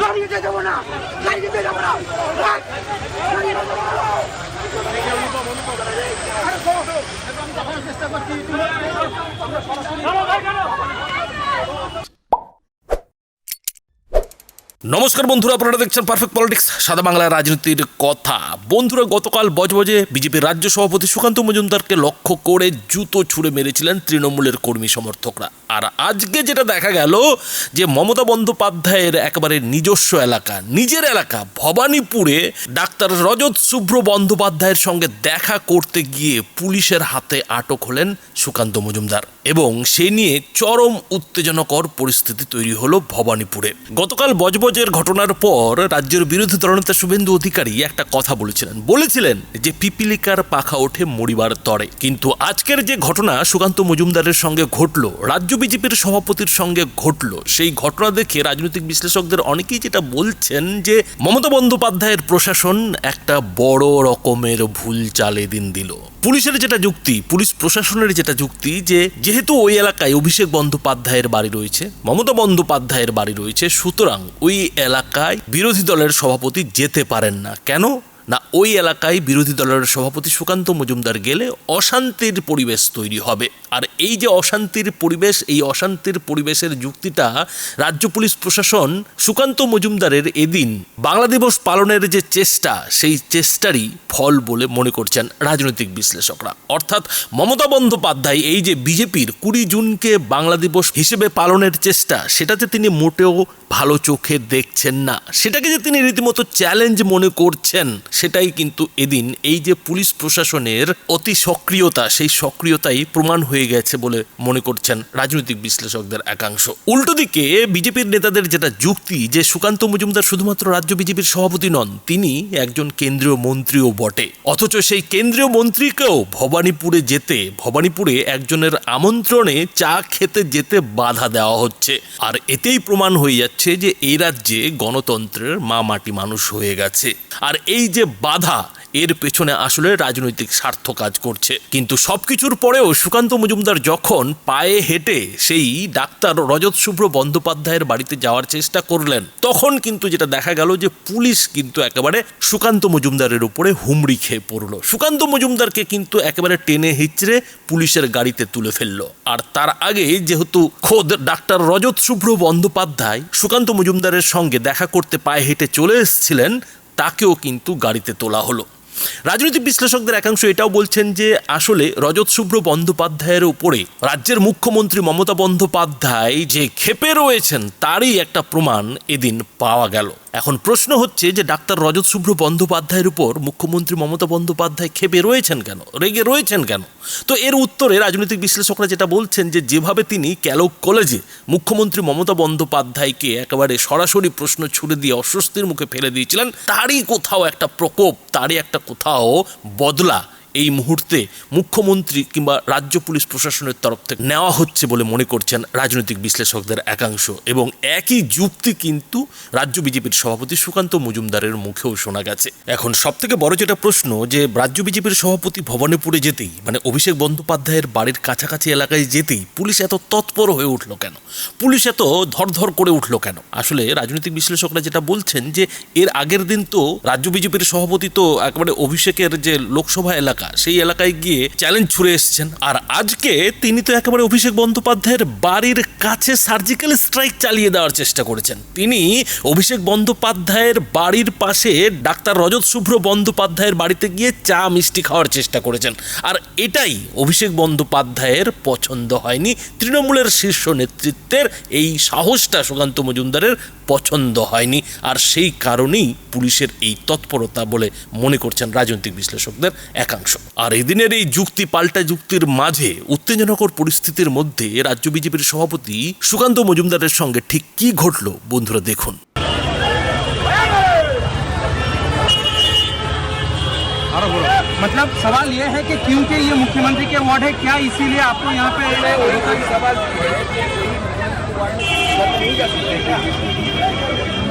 গাড়িতে যাব না গাড়িতে যাব না চেষ্টা করছি। নমস্কার বন্ধুরা, আপনারা দেখছেন পারফেক্ট পলিটিক্স সাদা বাংলার রাজনীতির কথা। বন্ধুরা, গতকাল বজবজে বিজেপির রাজ্য সভাপতি সুকান্ত মজুমদারকে লক্ষ্য করে জুতো ছুঁড়ে মেরেছিলেন তৃণমূলের কর্মী সমর্থকরা। আর আজকে যেটা দেখা গেল, যে মমতা বন্দ্যোপাধ্যায়ের একেবারে নিজস্ব এলাকা, নিজের এলাকা, ভবানীপুরে ডাক্তার রজত শুভ্র বন্দ্যোপাধ্যায়ের সঙ্গে দেখা করতে গিয়ে পুলিশের হাতে আটক হলেন সুকান্ত মজুমদার এবং সে নিয়ে চরম উত্তেজনকর পরিস্থিতি তৈরি হলো ভবানীপুরে। গতকাল বজবজের ঘটনার পর রাজ্যের বিরোধী দলনেতা শুভেন্দু অধিকারী একটা কথা বলেছিলেন। বলেছিলেন যে পিপিলিকার পাখা ওঠে মরিবার তরে। কিন্তু আজকের যে ঘটনা সুকান্ত মজুমদারের সঙ্গে ঘটলো, রাজ্য বিজেপির সভাপতির সঙ্গে ঘটলো, সেই ঘটনা দেখে রাজনৈতিক বিশ্লেষকদের অনেকেই যেটা বলছেন যে মমতা বন্দ্যোপাধ্যায়ের প্রশাসন একটা বড় রকমের ভুল চালে দিন দিল। পুলিশের যেটা যুক্তি, পুলিশ প্রশাসনের যেটা যুক্তি যে যেহেতু ওই এলাকায় অভিষেক বন্দ্যোপাধ্যায়ের বাড়ি রয়েছে, মমতা বন্দ্যোপাধ্যায়ের বাড়ি রয়েছে, সুতরাং ওই এলাকায় বিরোধী দলের সভাপতি যেতে পারেন না। কেন? না, ওই এলাকায় বিরোধী দলের সভাপতি সুকান্ত মজুমদার গেলে অশান্তির পরিবেশ তৈরি হবে। আর এই যে অশান্তির পরিবেশ, এই অশান্তির পরিবেশের যুক্তিটা রাজ্য পুলিশ প্রশাসন সুকান্ত মজুমদারের এদিন বাংলা দিবস পালনের যে চেষ্টা, সেই চেষ্টারই ফল বলে মনে করছেন রাজনৈতিক বিশ্লেষকরা। অর্থাৎ মমতা বন্দ্যোপাধ্যায় এই যে বিজেপির কুড়ি জুনকে বাংলা দিবস হিসেবে পালনের চেষ্টা, সেটাতে তিনি মোটেও ভালো চোখে দেখছেন না। সেটাকে যে তিনি রীতিমতো চ্যালেঞ্জ মনে করছেন সেটাই কিন্তু এদিন এই যে পুলিশ প্রশাসনের অতি সক্রিয়তা, সেই সক্রিয়তাই প্রমাণ হয়ে গেছে বলে মনে করছেন রাজনৈতিক বিশ্লেষকদের একাংশ। উল্টো দিকে বিজেপির নেতাদের যেটা যুক্তি যে সুকান্ত মজুমদার শুধুমাত্র রাজ্য বিজেপির সভাপতি নন, তিনি একজন কেন্দ্রীয় মন্ত্রীও বটে। অথচ সেই কেন্দ্রীয় মন্ত্রীকেও ভবানীপুরে যেতে, ভবানীপুরে একজনের আমন্ত্রণে চা খেতে যেতে বাধা দেওয়া হচ্ছে। আর এতেই প্রমাণ হয়ে যাচ্ছে যে এই রাজ্যে গণতন্ত্রের মা মাটি মানুষ হয়ে গেছে। আর এই যে বাধা। এর পেছনে আসলে রাজনৈতিক স্বার্থ কাজ করছে। কিন্তু সবকিছুর পরেও সুকান্ত মজুমদার যখন পায়ে হেঁটে সেই ডাক্তার রজত শুভ্র বন্দ্যোপাধ্যায়ের বাড়িতে যাওয়ার চেষ্টা করলেন, তখন কিন্তু যেটা দেখা গেল যে পুলিশ কিন্তু একেবারে সুকান্ত মজুমদারের উপরে হুমড়ি খেয়ে পড়ল। সুকান্ত মজুমদারকে কিন্তু একেবারে টেনে হিচড়ে পুলিশের গাড়িতে তুলে ফেলল। আর তার আগে যেহেতু খোদ ডাক্তার রজত শুভ্র বন্দ্যোপাধ্যায় সুকান্ত মজুমদারের সঙ্গে দেখা করতে পায়ে হেঁটে চলে এসেছিলেন তাকেও কিন্তু গাড়িতে তোলা হলো। রাজনৈতিক বিশ্লেষকদের একাংশ এটাও বলছেন যে, আসলে রজত শুভ্র বন্দ্যোপাধ্যায়ের উপরে রাজ্যের মুখ্যমন্ত্রী মমতা বন্দ্যোপাধ্যায় যে ক্ষেপে রয়েছেন, তারই একটা প্রমাণ এদিন পাওয়া গেল। এখন প্রশ্ন হচ্ছে যে ডাক্তার রজত শুভ্র বন্দ্যোপাধ্যায়ের উপর মুখ্যমন্ত্রী মমতা বন্দ্যোপাধ্যায় ক্ষেপে রয়েছেন কেন? রেগে রয়েছেন কেন? তো এর উত্তরে রাজনৈতিক বিশ্লেষকরা যেটা বলছেন যে যেভাবে তিনি ক্যালক কলেজে মুখ্যমন্ত্রী মমতা বন্দ্যোপাধ্যায়কে একেবারে সরাসরি প্রশ্ন ছুড়ে দিয়ে অস্বস্তির মুখে ফেলে দিয়েছিলেন, তারই কোথাও একটা প্রকোপ, তারই একটা কোথাও বদলা। এই মুহূর্তে মুখ্যমন্ত্রী কিংবা রাজ্য পুলিশ প্রশাসনের তরফ থেকে নেওয়া হচ্ছে বলে মনে করছেন রাজনৈতিক বিশ্লেষকদের একাংশ এবং একই যুক্তি কিন্তু রাজ্য বিজেপির সভাপতি সুকান্ত মজুমদারের মুখেও শোনা গেছে। এখন সব থেকে বড় যেটা প্রশ্ন যে রাজ্য বিজেপির সভাপতি ভবানীপুরে যেতেই মানে অভিষেক বন্দ্যোপাধ্যায়ের বাড়ির কাছাকাছি এলাকায় যেতেই পুলিশ এত তৎপর হয়ে উঠল কেন? পুলিশ এত ধরধর করে উঠল কেন? আসলে রাজনৈতিক বিশ্লেষকরা যেটা বলছেন যে এর আগের দিন তো রাজ্য বিজেপির সভাপতি তো একেবারে অভিষেকের যে লোকসভা এলাকা সেই এলাকায় গিয়ে চ্যালেঞ্জ ছুড়ে এসেছেন। আর আজকে তিনি তো একেবারে অভিষেক বন্দ্যোপাধ্যায়ের বাড়ির কাছে সার্জিক্যাল স্ট্রাইক চালিয়ে দেওয়ার চেষ্টা করেছেন। তিনি অভিষেক বন্দ্যোপাধ্যায়ের বাড়ির পাশে ডাক্তার রজত শুভ্র বন্দ্যোপাধ্যায়ের বাড়িতে গিয়ে চা মিষ্টি খাওয়ার চেষ্টা করেছেন। আর এটাই অভিষেক বন্দ্যোপাধ্যায়ের পছন্দ হয়নি। তৃণমূলের শীর্ষ নেতৃত্বের এই সাহসটা সুকান্ত মজুমদারের পছন্দ হয়নি। আর সেই কারণেই পুলিশের এই তৎপরতা বলে মনে করছেন রাজনৈতিক বিশ্লেষকদের একাংশ। আর এদিনের এই যুক্তি পাল্টা যুক্তির মাঝে উত্তেজনকর পরিস্থিতির মধ্যে রাজ্য বিজেপির সভাপতি সুকান্ত মজুমদারের সঙ্গে ঠিক কি ঘটলো বন্ধুরা দেখুন আরো বড় मतलब सवाल ये है कि क्योंकि ये मुख्यमंत्री के वार्ड है क्या इसीलिए आपको यहाँ पे कोई सवाल नहीं है कि कोई नहीं जा सकते क्या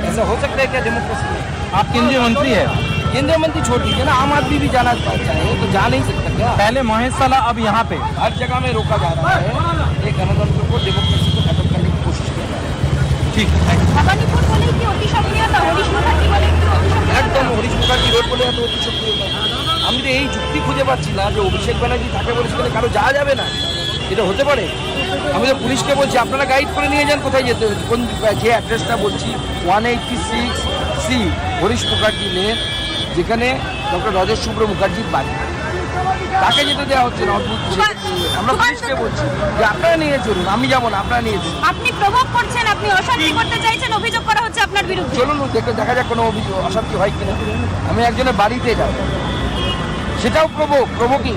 ऐसा हो सकता है क्या डेमोक्रेसी में आप केंद्रीय मंत्री है केंद्रीय मंत्री छोड़ दीजिए ना आम आदमी भी जाना चाहे तो जा नहीं सकता क्या पहले महेशला अब यहाँ पे हर जगह में रोका जा रहा है एक गणतंत्र को डेमोक्रेसी को खत्म करने की कोशिश कर रहा है ठीक है ভবানীপুর বলেই কি অতি সক্রিয়তা হরিশ মুখার্জি বলে কি অতি সক্রিয়তা একদম হরিশ মুখার্জি রোড বলে এত অতি সক্রিয়তা আমি তো এই যুক্তি খুঁজে পাচ্ছি না যে অভিষেক ব্যানার্জি থাকে বলে সেখানে কারো যাওয়া যাবে না এটা হতে পারে আমি তো পুলিশকে বলছি আপনারা গাইড করে নিয়ে যান কোথায় যেতে হবে কোন যে অ্যাড্রেসটা বলছি one eighty six C Harish Mukherjee lane যেখানে ডক্টর রজত শুভ্র মুখার্জির বাড়ি। তাকে যেতে দেওয়া হচ্ছে না অদ্ভুত আমরা পুলিশকে বলছি যে আপনারা নিয়ে চলুন আমি যাব না আপনারা নিয়ে চলুন। আপনি প্রভোগ করছেন আপনি অশান্তি করতে চাইছেন অভিযোগ করা হচ্ছে আপনার বিরুদ্ধে। চলুন দেখে দেখা যাক কোনো অভিযোগ অশান্তি হয় কিনা। আমি একজনের বাড়িতে যাব সেটাও প্রভোগ প্রভোকিং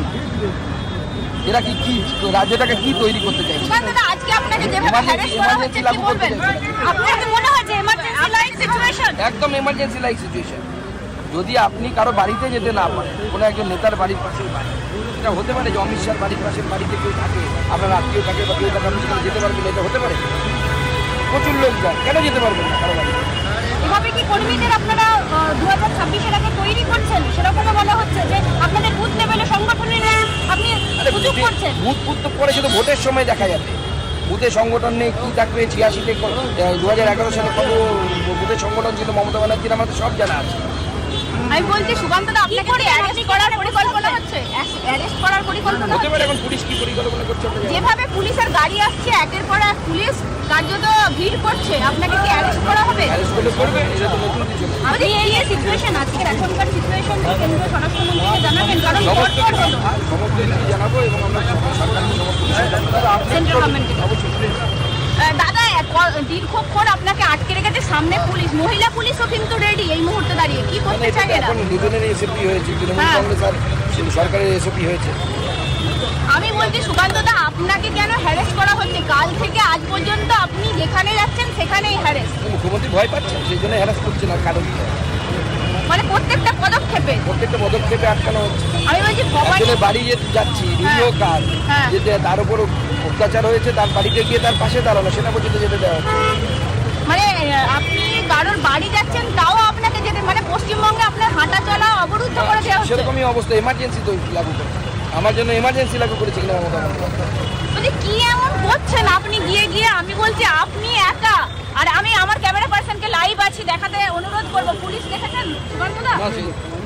এরা কি কি রাজ্যটাকে কি তৈরি করতে চাইছে? আজকে আপনাকে যেভাবে হ্যারেস করা হচ্ছে কি বলবেন? আপনার কি মনে হয় যে এমার্জেন্সি লাইক সিচুয়েশন একদম এমার্জেন্সি লাইক সিচুয়েশন যদি আপনি কারও বাড়িতে যেতে না পারেন কোনো একজন নেতার বাড়ির পাশের বাড়ি এটা হতে পারে যে অমিত শাহর বাড়ির পাশের বাড়িতে কেউ থাকে আপনার আত্মীয় থাকে বা কেউ থাকে আপনি সেখানে যেতে পারবেন এটা হতে পারে। প্রচুর লোক যায় কেন যেতে পারবেন না কারও বাড়িতে? এভাবে কি কর্মীদের আপনারা দু হাজার ছাব্বিশের আগে তৈরি করছেন? সেরকমও বলা হচ্ছে যে আপনাদের বুথ লেভেলে সংগঠনের আপনি সুযোগ করছেন। বুথ বুথ তো পরে শুধু ভোটের সময় দেখা যাবে। বুথে সংগঠন নেই কি থাকবে ছিয়াশিতে দু হাজার এগারো সালে কত বুথের সংগঠন ছিল মমতা ব্যানার্জির আমাদের সব জানা আছে। আমি বলছি সুকান্ত দা আপনাকে কি অ্যারেস্ট করার পরিকল্পনা হচ্ছে? অ্যারেস্ট করার পরিকল্পনা হতে পারে এখন পুলিশ কি পরিকল্পনা করছে। যেভাবে পুলিশের গাড়ি আসছে একের পর এক পুলিশ কার্যত ভিড় করছে আপনাকে কি অ্যারেস্ট করা হবে? অ্যারেস্ট করলে করবে এটা তো নতুন কিছু আমাদের এই যে সিচুয়েশন আজকের এখনকার সিচুয়েশন কেন্দ্রীয় স্বরাষ্ট্রমন্ত্রীকে জানাবেন কারণ সমস্ত কিছু জানাব এবং আমরা সরকারকে সমস্ত বিষয় জানাব। সেন্ট্রাল গভর্নমেন্টকে দাদা দীর্ঘক্ষণ আপনাকে আটকে রেখেছে সামনে পুলিশ। মহিলা পুলিশও কিন্তু রেডি এই মুহূর্তে দাঁড়িয়ে। কি মানে করতে চাই এরা এখন দুজনের এসএপি হয়েছে তৃণমূল হ্যাঁ। কংগ্রেস আর সরকারের এসএপি হয়েছে। আমি বলছি সুকান্ত দা আপনাকে কেন হ্যারেস করা হচ্ছে কাল থেকে আজ পর্যন্ত আপনি যেখানে যাচ্ছেন সেখানেই হ্যারেস মুখ্যমন্ত্রী ভয় পাচ্ছে সেই জন্য হ্যারাস করছে না কারণ মানে প্রত্যেকটা পদক্ষেপে। প্রত্যেকটা পদক্ষেপে আটকানো হচ্ছে। আমি বলছি ভবানী বাড়ি যে যাচ্ছি নিরীহ কাজ হ্যাঁ। যেতে তার উপর অত্যাচার হয়েছে তার বাড়িতে গিয়ে তার পাশে দাঁড়ানো সেটা পর্যন্ত যেতে দেওয়া হচ্ছে। মানে আপনি কারোর বাড়ি যাচ্ছেন তাও আপনাকে যেতে মানে পশ্চিমবঙ্গে আপনার হাঁটা চলা অবরুদ্ধ করে দেওয়া হচ্ছে। সেরকমই অবস্থা এমার্জেন্সি তো লাগু করে। আমার জন্য এমার্জেন্সি লাগু করেছে কিনা মমতা বন্দ্যোপাধ্যায়। মানে কি এমন করছেন আপনি গিয়ে গিয়ে আমি বলছি আপনি একা? আর আমি আমার ক্যামেরা পার্সনকে লাইভ আছি দেখাতে অনুরোধ করব। পুলিশ দেখেছেন সুকান্তদা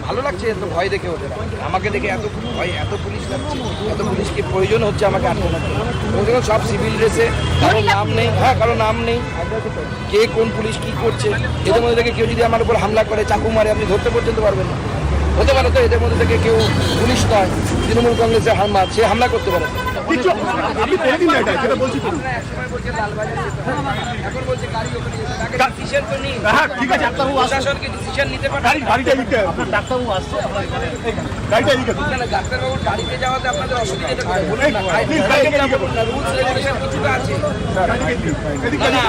ভালো লাগছে এত ভয় দেখে ওদের। আমাকে দেখে এত ভয় এত পুলিশ লাগছে। এত পুলিশকে প্রয়োজন হচ্ছে আমাকে আটকানোর জন্য। সব সিভিল ড্রেসে কারও নাম নেই হ্যাঁ কারও নাম নেই। কে কোন পুলিশ কি করছে? এদের মধ্যে থেকে কেউ যদি আমার উপর হামলা করে চাকু মারে আপনি ধরতে পর্যন্ত পারবেন না। হতে পারে তো এদের মধ্যে থেকে কেউ পুলিশ নয় তৃণমূল কংগ্রেসের হামলা সে হামলা করতে পারে। কিছু আপনি করে দিন না এটা যেটা বলছি করুন হ্যাঁ ঠিক আছে ডাক্তারবাবু পারে গাড়ি গাড়িটা এদিকে ডাক্তারবাবু আসছে গাড়িটা এদিকে ডাক্তারবাবুর গাড়িতে যাওয়াতে আপনাদের অসুবিধাটা রুলস রেগুলেশন কিছুটা আছে।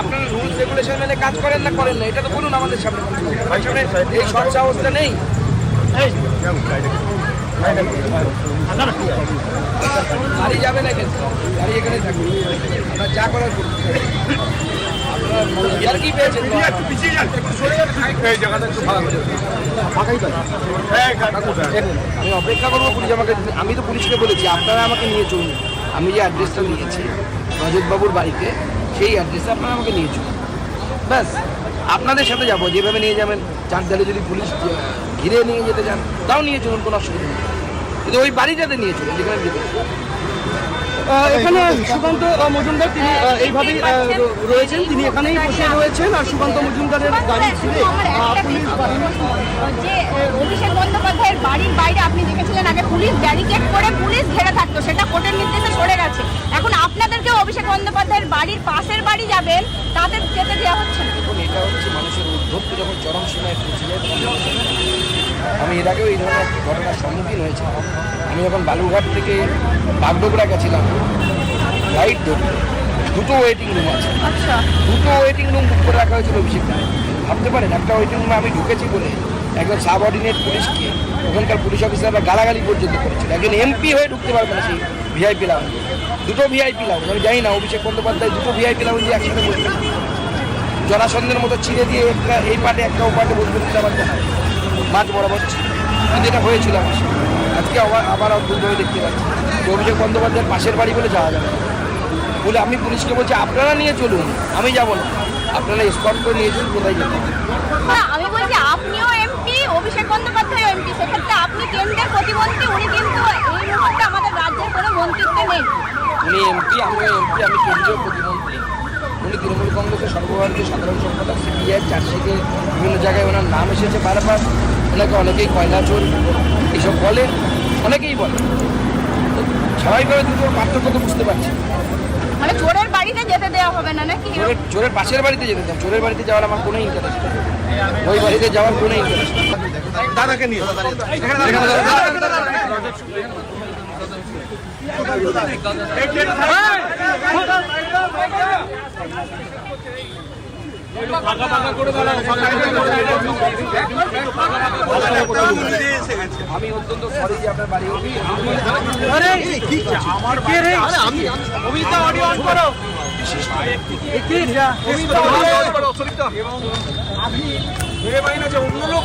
আপনারা রুলস রেগুলেশন মেনে কাজ করেন না করেন না এটা তো বলুন আমাদের সামনে। সামনে এই সব সাহসটা নেই। গাড়ি যাবে না কিন্তু। গাড়ি এখানে থাকবে। আপনারা যা করার আপনারা কি পেয়েছেন? হ্যাঁ আমি অপেক্ষা করব পুলিশ আমাকে আমি তো পুলিশকে বলেছি আপনারা আমাকে নিয়ে চলুন। আমি যে অ্যাড্রেসটা দিয়েছি রজতবাবুর বাড়িতে সেই অ্যাড্রেসে আপনারা আমাকে নিয়ে চলুন। ব্যাস আপনাদের সাথে যাব। যেভাবে নিয়ে যাবেন চারদালে যদি পুলিশ ঘিরে নিয়ে যেতে চান তাও নিয়ে চলুন কোনো অসুবিধা নেই। কিন্তু ওই বাড়িটাতে নিয়ে চলুন যেখানে এখানে সুকান্ত মজুমদার তিনি এইভাবেই রয়েছেন। তিনি এখানেই বসে রয়েছেন আর সুকান্ত মজুমদারের গাড়ি যে অভিষেক বন্দ্যোপাধ্যায়ের বাড়ির বাইরে আপনি দেখেছিলেন আগে পুলিশ ব্যারিকেড করে পুলিশ ঘেরা থাকতো সেটা কোর্টের নির্দেশে সরে গেছে। এখন আপনাদেরকেও অভিষেক বন্দ্যোপাধ্যায়ের বাড়ির পাশের বাড়ি যাবেন তাদের যেতে দেওয়া হচ্ছে না। এটা হচ্ছে মানুষের উদ্ধত্ত যখন চরম সীমায় পৌঁছে যায় আমি এর আগেও এই ধরনের একটি ঘটনার সম্মুখীন হয়েছি। আমি যখন বালুঘাট থেকে বাগডোগরা গেছিলাম রাইড ধরতে দুটো ওয়েটিং রুম আছে। আচ্ছা। দুটো ওয়েটিং রুম বুক করে রাখা হয়েছিল অভিষেক। ভাবতে পারেন একটা ওয়েটিং রুমে আমি ঢুকেছি বলে একজন সাবঅর্ডিনেট পুলিশকে ওখানকার পুলিশ অফিসাররা গালাগালি পর্যন্ত করেছিল একজন এমপি হয়ে ঢুকতে পারবে না সেই ভিআইপি লাউঞ্জ দুটো ভিআইপি লাউঞ্জ আমি জানি না অভিষেক বন্দ্যোপাধ্যায় দুটো ভিআইপি লাউঞ্জে একসাথে বসবেন জনাসন্ধের মতো ছিঁড়ে দিয়ে একটা এই পার্টে একটা ও পার্টে বসবেন আমার মাঝ বরাবর এটা হয়েছিল আমার আজকে আবার আবার অদ্ভুতভাবে দেখতে পাচ্ছি। যে অভিষেক বন্দ্যোপাধ্যায়ের পাশের বাড়ি বলে যাওয়া যাবে। বলে আমি পুলিশকে বলছি আপনারা নিয়ে চলুন আমি যাব না। আপনারা স্কট করে নিয়ে চলুন কোথায় হবে। আমি বলছি আপনিও এমপি অভিষেক বন্দ্যোপাধ্যায় এমপি সেক্ষেত্রে আপনি কেন্দ্রের প্রতিমন্ত্রী উনি কিন্তু এই মুহূর্তে আমাদের রাজ্যের কোনো মন্ত্রিত্বে নেই। উনি এমপি আমিও এমপি আমি কেন্দ্রীয় প্রতিমন্ত্রী। উনি তৃণমূল কংগ্রেসের সর্বভারতীয় সাধারণ সম্পাদক সিপিআই চার্জশিটে বিভিন্ন জায়গায় ওনার নাম এসেছে বারবার। ওনাকে অনেকেই কয়লা চোর এইসব বলে অনেকেই বলে স্বাভাবিকভাবে দুটোর পার্থক্য তো বুঝতে পারছি। মানে চোরের বাড়িতে যেতে দেওয়া হবে না নাকি? চোরের চোরের পাশের বাড়িতে যেতে চান চোরের বাড়িতে যাওয়ার আমার কোনো ইন্টারেস্ট ওই বাড়িতে যাওয়ার কোনো ইন্টারেস্ট দাদাকে নিয়ে। আমি অত্যন্ত সরি যে আপনার বাড়ি অবধি ভেবে পাই না যে অন্য লোক আসলে আপনার তো অডিও আপনি একটা ক্যাবিনেট মিনিস্টার রেসপেক্টেবল পার্সন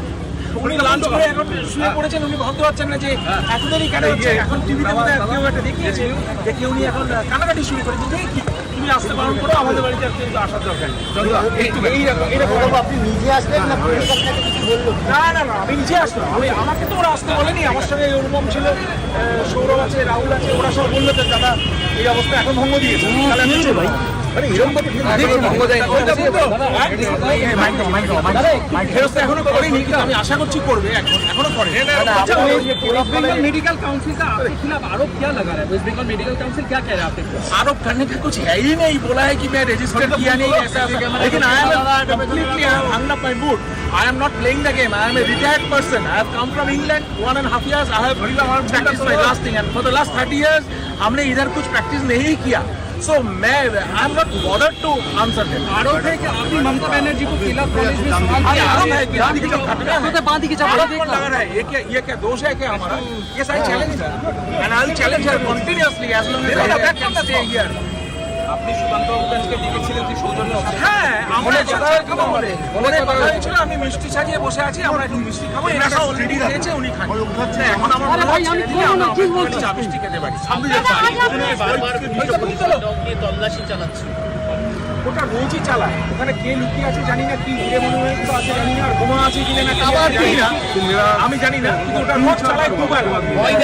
উনি লাঞ্চ করে এখন শুয়ে পড়েছেন উনি ভাবতে পারছেন না যে এত দেরি কেন হচ্ছে। এখন টিভিতে বোধহয় কেউ একটা দেখিয়েছে যে কেউ উনি এখন কানাকাটি শুরু করেছে। যে তুমি আসতে বারণ করো আমাদের বাড়িতে আর কিন্তু আসার দরকার এইরকম আপনি নিজে আসলেন না না না না আমি নিজে আসলাম। আমি আমাকে তো ওরা আসতে বলেনি। আমার সঙ্গে অনুপম ছিল সৌরভ আছে রাহুল আছে ওরা সব বলল দাদা এই অবস্থা এখন ভঙ্গ দিয়েছে। তাহলে আমি চলে যাই। আরে এরকম কথা এখনো ভঙ্গ দেয়নি। ফেরত এখনো করেনি কিন্তু আমি আশা করছি করবে এখন এখনো করে अच्छा वेस्ट बंगाल मेडिकल काउंसिल का आपके खिलाफ आरोप क्या लगा रहा है वेस्ट बंगाल मेडिकल काउंसिल क्या कह रहा है आपके खिलाफ आरोप करने का कुछ है ही नहीं बोला है कि मैं रजिस्टर किया नहीं ऐसा ऐसा लेकिन I am completely I am hung up my mood I am not playing the game I am a retired person I have come from England one and half years I have practice my last thing and for the last 30 years हमने इधर कुछ practice नहीं किया so मैं I am not bothered to answer them आरोप है कि आपने ममता बनर्जी को किला कॉलेज में सवाल किया। आरोप है कि गांधी का है। की लगा रहा है ये क्या ये क्या दोष है क्या हमारा? ये सारी चैलेंज है। And I will challenge her continuously as long as I can stay here আপনি সুকান্ত বাবুকে দেখেছিলেন যে সৌজন্য হ্যাঁ আমরা কথা হয়েছিল বলে কথা হয়েছিল আমি মিষ্টি সাজিয়ে বসে আছি আমরা একটু মিষ্টি খাব এনারা অলরেডি খেয়েছে উনি খান। এখন আমার ভাই, আমি ছেড়ে দিয়ে খাব না, আমরা ঠিক একটু বলছি। চা মিষ্টি খেতে পারি ওটা রোজই চালায়। ওখানে কে লুকিয়ে আছে জানি না কি হিরে মনুমেন্ট তো আছে জানি না আর বোমা আছে কিনা না আবার জানি না। আমি জানি না কিন্তু ওটা রোজ চালায় দুবার। ভয়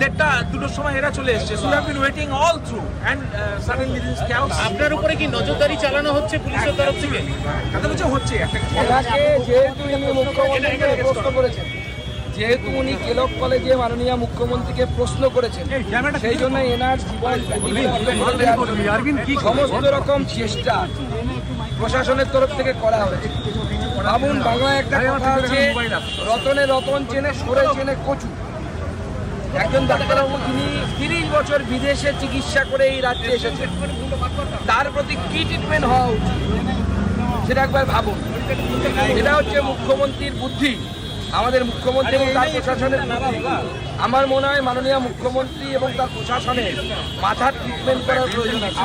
দেড়টা দুটোর সময় এরা চলে এসছে। So have been waiting all through and suddenly this chaos আপনার উপরে কি নজরদারি চালানো হচ্ছে পুলিশের তরফ থেকে? কথা বলছে হচ্ছে একটা এনাকে যেহেতু ইনি মুখ্যমন্ত্রীকে প্রশ্ন করেছেন যেহেতু উনি কেলক কলেজে মাননীয় মুখ্যমন্ত্রীকে প্রশ্ন করেছেন সেই জন্য এনার জীবন সমস্ত রকম চেষ্টা প্রশাসনের তরফ থেকে করা হয়েছে। ভাবুন বাংলায় একটা কথা আছে রতনে রতন চেনে সরে চেনে কচু। একজন ডাক্তারবাবু যিনি তিরিশ বছর বিদেশে চিকিৎসা করে এই রাজ্যে এসেছেন। তার প্রতি কি ট্রিটমেন্ট হওয়া উচিত? সেটা একবার ভাবুন। এটা হচ্ছে মুখ্যমন্ত্রীর বুদ্ধি। আমাদের মুখ্যমন্ত্রী এবং তার প্রশাসনের আমার মনে হয় মাননীয় মুখ্যমন্ত্রী এবং তার প্রশাসনের মাথার ট্রিটমেন্ট করার প্রয়োজন আছে।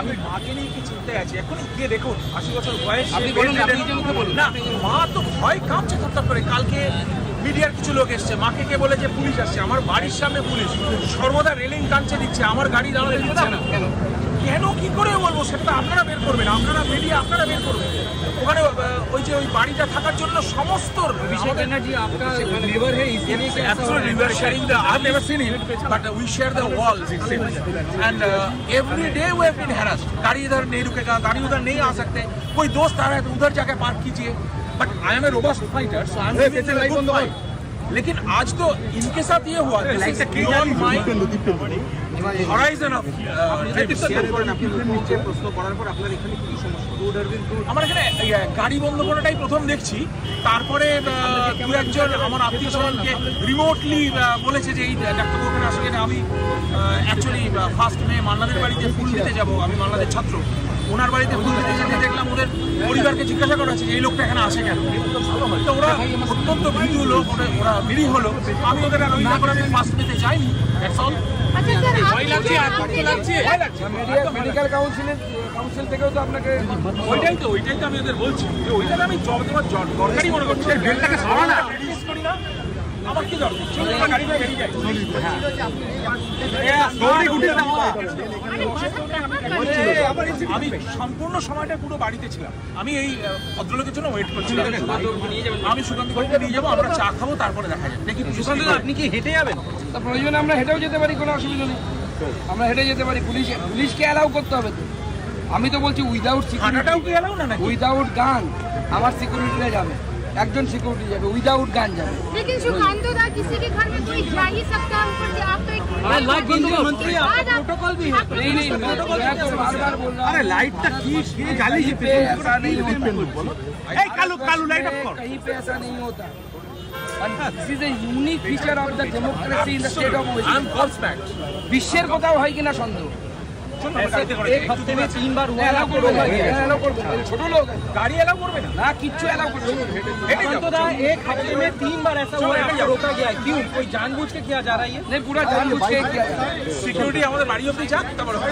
আমি মাকে নিয়ে কি চিন্তায় আছি? এখন গিয়ে দেখুন। আশি বছর বয়স আপনি বলুন, আপনি নিজে মুখে বলুন। না মা তো ভয় কাঁপছে থরথর করে। কালকে মিডিয়ার কিছু লোক এসছে মাকে কে বলে যে পুলিশ আসছে আমার বাড়ির সামনে পুলিশ সর্বদা রেলিং টানছে দিচ্ছে আমার গাড়ি দাঁড়াতে দিচ্ছে না কেন কি করে বলবো সেটা তো আপনারা বের করবেন আপনারা মিডিয়া আপনারা বের করবেন ওখানে আহ, ওই যে ওই বাড়িটা থাকার জন্য সমস্ত अभिषेक बनर्जी आपका नेबर है इसलिए क्या ऐसा हो रहा Absolutely, है? we are sharing the. I've never seen it, but uh, we share the walls. It seems, and uh, every day we have been harassed. गाड़ी इधर नहीं रुकेगा, गाड़ी उधर नहीं आ सकते. कोई दोस्त आ रहा है तो उधर जाके पार्क कीजिए. But I am a robust fighter, so I'm ready to good fight. लेकिन आज तो इनके साथ ये हुआ this is beyond my horizon of আমার এখানে এই, আহ, গাড়ি বন্ধ করাটাই প্রথম দেখছি তারপরে আহ, দু একজন আমার আত্মীয় স্বজনকে রিমোটলি বলেছে যে এই ডাক্তারবাবু ওখানে আসলে না, আমি অ্যাকচুয়ালি ফার্স্ট মে মান্নাদের বাড়িতে ফুল দিতে যাব আমি মান্নাদের ছাত্র ওনার বাড়িতে ফুল দিতে যেতে দেখলাম ওদের পরিবারকে জিজ্ঞাসা করা হচ্ছে যে এই লোকটা এখানে আসে কেন? তো ওরা অত্যন্ত ভীতু লোক ওরা ওরা নিরীহ লোক। আমি ওদের আর ওই ব্যাপারে আমি ফার্স্ট মেতে যাইনি দ্যাটস অল আচ্ছা লাগছে মেডিকেল কাউন্সিলের কাউন্সিল থেকেও তো আপনাকে ওইটাই তো ওইটাই তো আমি ওদের বলছি। যে ওইটাকে আমি জব দেওয়ার দরকারই মনে করছি বেলটাকে সরানা। করি না। আমি সম্পূর্ণ সময়টা পুরো বাড়িতে ছিলাম। আমি এই ভদ্রলোকের জন্য ওয়েট করছিলাম। আমি সুকান্ত বাড়িতে নিয়ে যাব আমরা চা খাব তারপরে দেখা যাবে। দেখি সুকান্ত আপনি কি হেঁটে যাবেন? তা প্রয়োজনে আমরা হেঁটেও যেতে পারি কোনো অসুবিধা নেই। আমরা হেঁটে যেতে পারি পুলিশ পুলিশকে অ্যালাউ করতে হবে তো। আমি তো বলছি উইদাউট সিকিউরিটি উইদাউট গান আমার সিকিউরিটিরা যাবে একজন সিকিউরিটি যাবে উইদাউট গান যাবে लेकिन सुकांतो दा किसी के घर में कोई जा ही सकता है ऊपर से आप तो एक लाइट बंद करो मंत्री आज आप- प्रोटोकॉल भी है आप- नहीं नहीं मैं मैं तो बार बार बोल रहा हूँ अरे लाइट तक की कहीं पे ऐसा नहीं होता কালু কালু লাইট অফ কর कहीं पे ऐसा नहीं होता this is a unique feature of the democracy in the state of I am God's man বিশ্বের কোথাও হয় কিনা সন্দেহ एक हफ्ते में तीन बार हुआ है অ্যালাউ आपको করবে रोका गया है। অ্যালাউ করবে ছোট লোক আছে। গাড়ি এলাও করবে না না কিচ্ছু অ্যালাউ করবে না। सुकांतो दा एक हफ्ते में तीन बार ऐसा हुआ है आपको रोका गया है क्यों कोई जानबूझ के किया जा रहा है ये नहीं पूरा जानबूझ के किया जा रहा है। সিকিউরিটি আমাদের বাড়ি অব্দি যাক তারপরে হবে।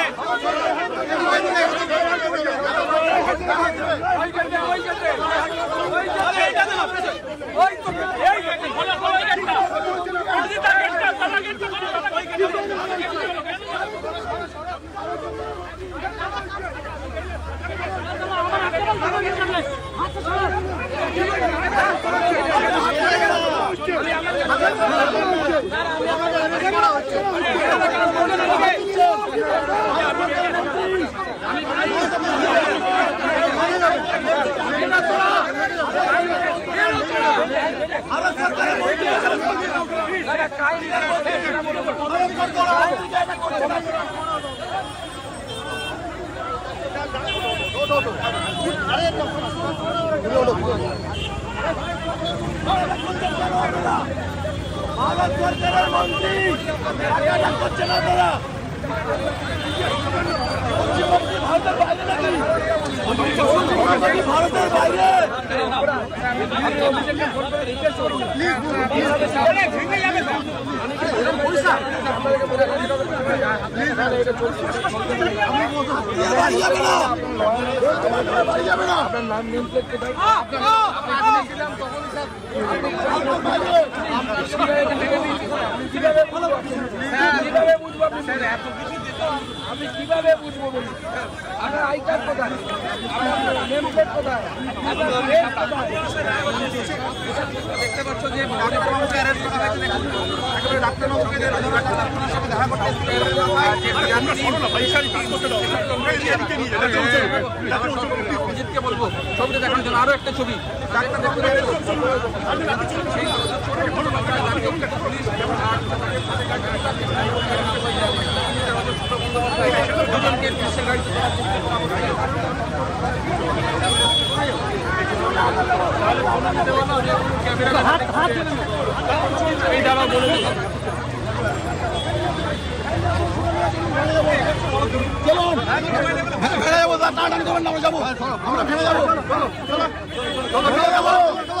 হেঁটে যাচ্ছি তো হেঁটে যাচ্ছি তো আপনার নাম নেম প্লেট কোথায় কীভাবে বুঝব কীভাবে বুঝব আপনি? এত কিছু আমি কীভাবে বুঝব বলুন? আপনার আই কার্ড কোথায়? আপনার নেম প্লেট কোথায়? আপনার রেট কোথায়? দেখতে পাচ্ছ যে ডাক্তারবাবুকে অ্যারেস্ট করা হয়েছে একেবারে ডাক্তারবাবুকে ডাক্তারবাবুর সাথে দেখা করতে অভিজিৎকে বলব ছবিটা দেখানোর জন্য। আরও একটা ছবি। ডাক্তার দেখতে এই দাঁড়াও বলে দিই। ভেঙে যাব টান টান করবেন না আমরা যাব আমরা ভেঙে যাব চলো চলো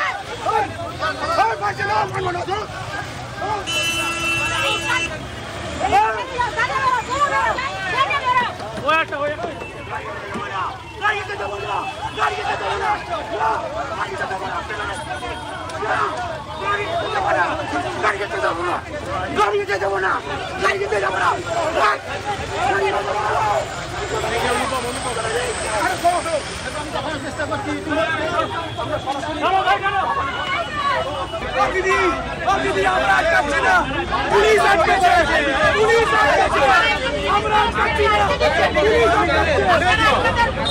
আমরা আটকাচ্ছি না পুলিশ আটকেছে পুলিশ আটকেছে আমরা আটকাচ্ছি না পুলিশ